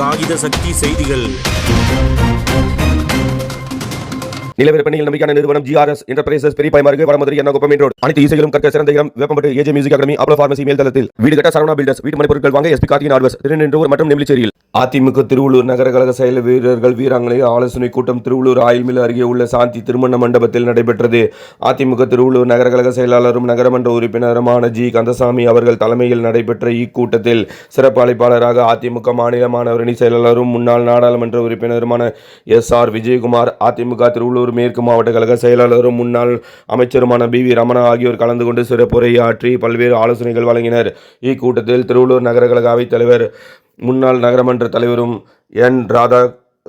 காகித சக்தி செய்திகள். நிலவர பெண்ணில் நம்பிக்கையான நிறுவனம் ஜிஆர்எஸ் என்டர்பிரைசஸ் பெரிய பயமாருக்கு வடமதுரை என்ன குப்பம் ரோடு. அனைத்து இசைகளும் கற்க சிறந்த இடம் Veppampattu AJ music academy Apollo pharmacy மேல் தளத்தில் வீடு கட்ட சரவணா பில்டர்ஸ் வீட்டு மனை பொருட்கள் வாங்க எஸ்பி கார்த்திகன் ஆர்வஸ் திருநென்றூர் மற்றும் நெமிலிச்சேரியில் அதிமுக திருவள்ளூர் நகர கழக செயல் வீரர்கள் வீராங்கனை ஆலோசனை கூட்டம் திருவள்ளூர் ஆயில் மில் அருகே உள்ள சாந்தி திருமண மண்டபத்தில் நடைபெற்றது. அதிமுக திருவள்ளூர் நகர கழக செயலாளரும் நகரமன்ற உறுப்பினருமான ஜி கந்தசாமி அவர்கள் தலைமையில் நடைபெற்ற இக்கூட்டத்தில் சிறப்பு அழைப்பாளராக அதிமுக மாநில மாணவரணி செயலாளரும் முன்னாள் நாடாளுமன்ற உறுப்பினருமான எஸ் ஆர் விஜயகுமார் அதிமுக திருவள்ளூர் மேற்கு மாவட்ட கழக செயலாளரும் முன்னாள் அமைச்சருமான பி வி ரமணா ஆகியோர் கலந்து கொண்டு சிறப்புரையாற்றி பல்வேறு ஆலோசனைகள் வழங்கினர். இக்கூட்டத்தில் திருவள்ளூர் நகர கழக அவைத் தலைவர் முன்னாள் நகரமன்ற தலைவரும் என். ராதா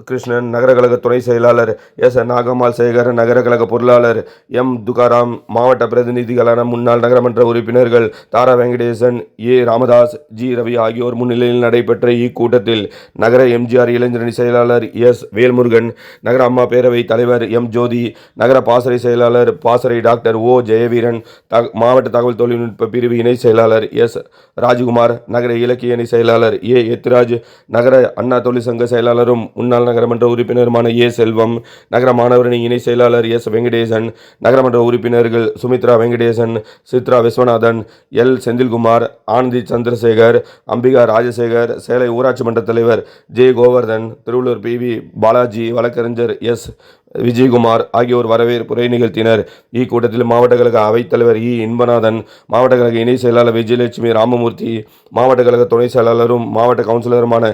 கிருஷ்ணன் நகர கழக துணை செயலாளர் எஸ். நாகம்மாள் சேகர் நகர கழக பொருளாளர் எம். துகாராம் மாவட்ட பிரதிநிதிகளான முன்னாள் நகரமன்ற உறுப்பினர்கள் தாரா வெங்கடேசன் ஏ. ராமதாஸ் ஜி. ரவி ஆகியோர் முன்னிலையில் நடைபெற்ற இக்கூட்டத்தில் நகர எம்ஜிஆர் இளைஞரணி செயலாளர் எஸ். வேல்முருகன் நகர அம்மா பேரவை தலைவர் எம். ஜோதி நகர பாசறை செயலாளர் பாசறை டாக்டர் ஓ. ஜெயவீரன் த மாவட்ட தகவல் தொழில்நுட்ப பிரிவு இணை செயலாளர் எஸ். ராஜ்குமார் நகர இலக்கிய அணி செயலாளர் ஏ. எத்ராஜ் நகர அண்ணா தொழிற்சங்க செயலாளரும் முன்னாள் நகரமன்ற உறுப்பினருமான ஏ செல்வம் நகர மாணவரணி இணை செயலாளர் எஸ் வெங்கடேசன் நகரமன்ற உறுப்பினர்கள் சுமித்ரா வெங்கடேசன் சித்ரா விஸ்வநாதன் எல் செந்தில்குமார் ஆனந்தி சந்திரசேகர் அம்பிகா ராஜசேகர் சேலை ஊராட்சி மன்ற தலைவர் J Govardhan Tiruvallur P V Balaji வழக்கறிஞர் எஸ் விஜயகுமார் ஆகியோர் வரவேற்புரை நிகழ்த்தினர். இக்கூட்டத்தில் மாவட்ட கழக அவைத்தலைவர் இ. இன்பநாதன் மாவட்ட கழக இணை செயலாளர் விஜயலட்சுமி ராமமூர்த்தி மாவட்ட கழக துணை செயலாளரும் மாவட்ட கவுன்சிலருமான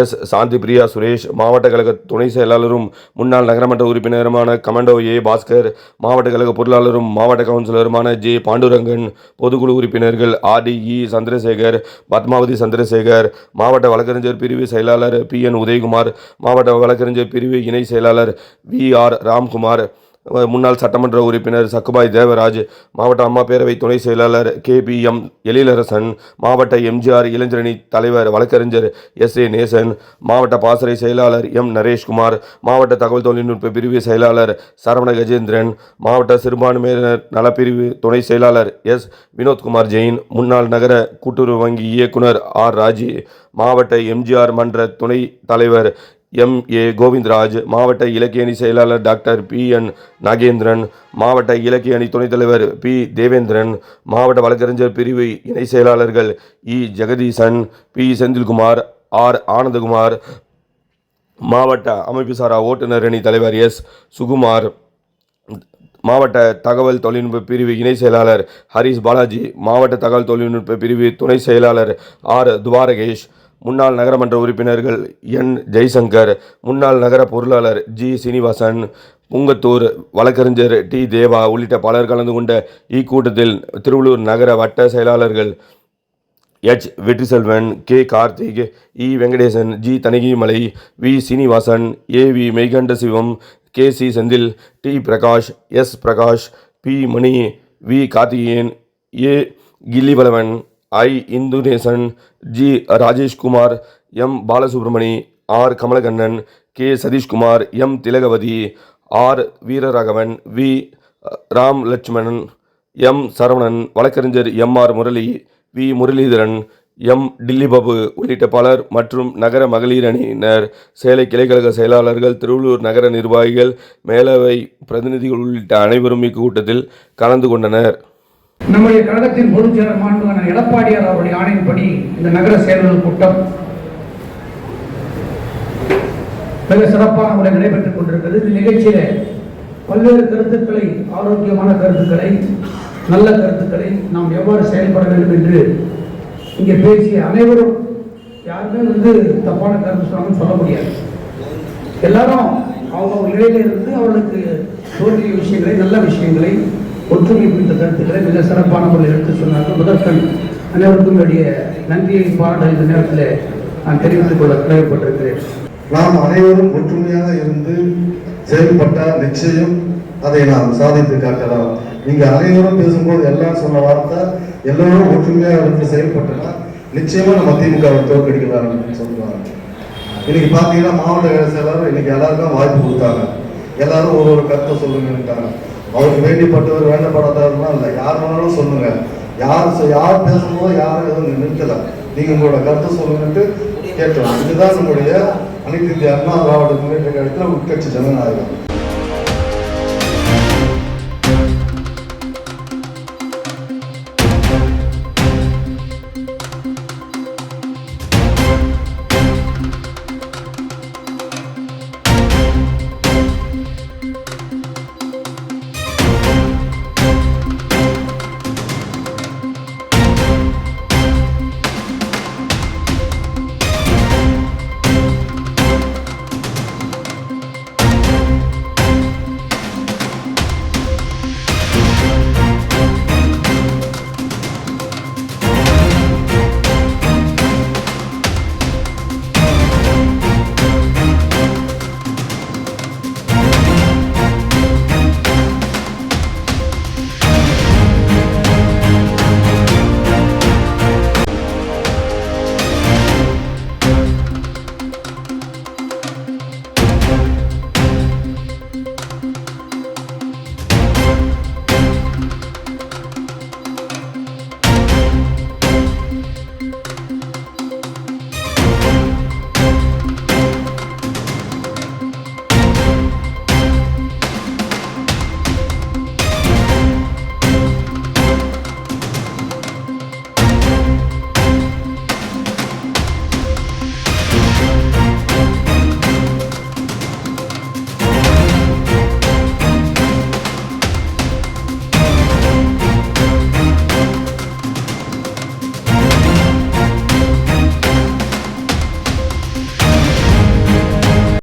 எஸ். சாந்தி பிரியா சுரேஷ் மாவட்ட கழக துணை செயலாளரும் முன்னாள் நகரமன்ற உறுப்பினருமான கமாண்டோ ஏ. பாஸ்கர் மாவட்ட கழக பொருளாளரும் மாவட்ட கவுன்சிலருமான ஜே. பாண்டுரங்கன் பொதுக்குழு உறுப்பினர்கள் R. D. E. Chandrasekar Padmavathi Chandrasekar மாவட்ட வழக்கறிஞர் பிரிவு செயலாளர் பி. என். உதயகுமார் மாவட்ட வழக்கறிஞர் பிரிவு இணை செயலாளர் வி. R R. ராம்குமார் முன்னாள் சட்டமன்ற உறுப்பினர் சக்குபாய் தேவராஜ் மாவட்ட அம்மா பேரவை துணை செயலாளர் கே பி எம் எழிலரசன் மாவட்ட எம்ஜிஆர் இளைஞரணி தலைவர் வழக்கறிஞர் எஸ் ஏ நேசன் மாவட்ட பாசறை செயலாளர் எம் நரேஷ்குமார் மாவட்ட தகவல் தொழில்நுட்ப பிரிவு செயலாளர் சரவண கஜேந்திரன் மாவட்ட சிறுபான்மையினர் நலப்பிரிவு துணை செயலாளர் எஸ் வினோத்குமார் ஜெயின் முன்னாள் நகர கூட்டுறவு வங்கி இயக்குனர் ஆர். ராஜி மாவட்ட எம்ஜிஆர் மன்ற துணை தலைவர் எம். ஏ. கோவிந்தராஜ் மாவட்ட இலக்கிய அணி செயலாளர் டாக்டர் பி. என். நாகேந்திரன் மாவட்ட இலக்கிய அணி துணைத் தலைவர் பி. தேவேந்திரன் மாவட்ட வழக்கறிஞர் பிரிவு இணை செயலாளர்கள் E. Jagadeesan P. Senthilkumar R. Anandakumar மாவட்ட அமைப்பு சாரா ஓட்டுநர் அணி தலைவர் எஸ். சுகுமார் மாவட்ட தகவல் தொழில்நுட்ப பிரிவு இணை செயலாளர் ஹரிஷ் பாலாஜி மாவட்ட தகவல் தொழில்நுட்ப பிரிவு துணை செயலாளர் ஆர். துவாரகேஷ் முன்னாள் நகரமன்ற உறுப்பினர்கள் என். ஜெய்சங்கர் முன்னாள் நகர பொருளாளர் ஜி. சீனிவாசன் புங்கத்தூர் வழக்கறிஞர் டி. தேவா உள்ளிட்ட பலர் கலந்து கொண்ட இக்கூட்டத்தில் திருவள்ளூர் நகர வட்ட செயலாளர்கள் H. Vetriselvan K. Karthik E. Venkatesan G. Dhanagimalai V. Srinivasan A. V. Meykanda Sivam K. C. Senthil D. Prakash S. Prakash P. Mani V. Karthikeyan A. Killipalavan I. Indhunesan G. Rajeshkumar M. Balasubramani R. Kamalakannan K. Satheeshkumar M. Thilagavathi R. Veeraraghavan V. Ram Lakshmanan M. Saravanan வழக்கறிஞர் M. R. Murali V. Muralidharan M. Dillibabu உள்ளிட்ட பலர் மற்றும் நகர மகளிர் அணியினர் சேலை கிளைக்கழக செயலாளர்கள் திருவள்ளூர் நகர நிர்வாகிகள் மேலவை பிரதிநிதிகள் உள்ளிட்ட அனைவரும் இக்கூட்டத்தில் கலந்து கொண்டனர். நம்முடைய கழகத்தின் பொதுச் செயலர் எடப்பாடியார் அவருடைய ஆணையின்படி இந்த நகர செயல்கள் கூட்டம் மிக சிறப்பான முறை நடைபெற்றுக் கொண்டிருக்கிறது. இந்த நிகழ்ச்சியில பல்வேறு கருத்துக்களை ஆரோக்கியமான கருத்துக்களை நல்ல கருத்துக்களை நாம் எவ்வாறு செயல்பட வேண்டும் என்று இங்கே பேசிய அனைவரும் யாருமே வந்து தப்பான கருத்து சொன்னாங்கன்னு சொல்ல முடியாது. எல்லாரும் அவங்க நிலையில இருந்து அவர்களுக்கு தோன்றிய விஷயங்களை நல்ல விஷயங்களை ஒற்றுமை குறித்த கருத்துக்களை மிக சிறப்பான முறையில் எடுத்து சொன்னார்கள். முதற்கண் அனைவருக்கும் வேண்டிய நன்றியை பாராட்ட இந்த நேரத்தில் நான் தெரிவித்துக் கொள்ள தேவைப்பட்டிருக்கிறேன் நாம் அனைவரும் ஒற்றுமையாக இருந்து செயல்பட்டால் நிச்சயம் அதை நாம் சாதித்து காட்டலாம் நீங்க அனைவரும் பேசும்போது எல்லாம் சொன்ன வார்த்தை எல்லோரும் ஒற்றுமையாக இருந்து செயல்பட்டனா நிச்சயமா நம்ம திமுகவை தோற்கடிக்கலாம் சொல்லுவாங்க இன்னைக்கு பாத்தீங்கன்னா மாவட்ட செயலாளர் இன்னைக்கு எல்லாருக்கும் வாய்ப்பு கொடுத்தாங்க. எல்லாரும் ஒரு ஒரு கருத்தை சொல்லுங்கன்ட்டாங்க. அவருக்கு வேண்டிப்பட்டவர் வேண்டப்படாதவர்லாம் இல்லை. யார் வேணாலும் சொல்லுங்க. யார் யார் பேசும்போது யாரும் எதுவும் நிறுத்தல நீங்க உங்களோட கருத்தை சொல்லுங்கன்ட்டு கேட்கலாம் இதுதான் நம்முடைய அனைத்து இந்திய அண்ணா திராவிட முன்னேற்ற கழகத்தில் உட்கட்சி ஜனநாயகம்.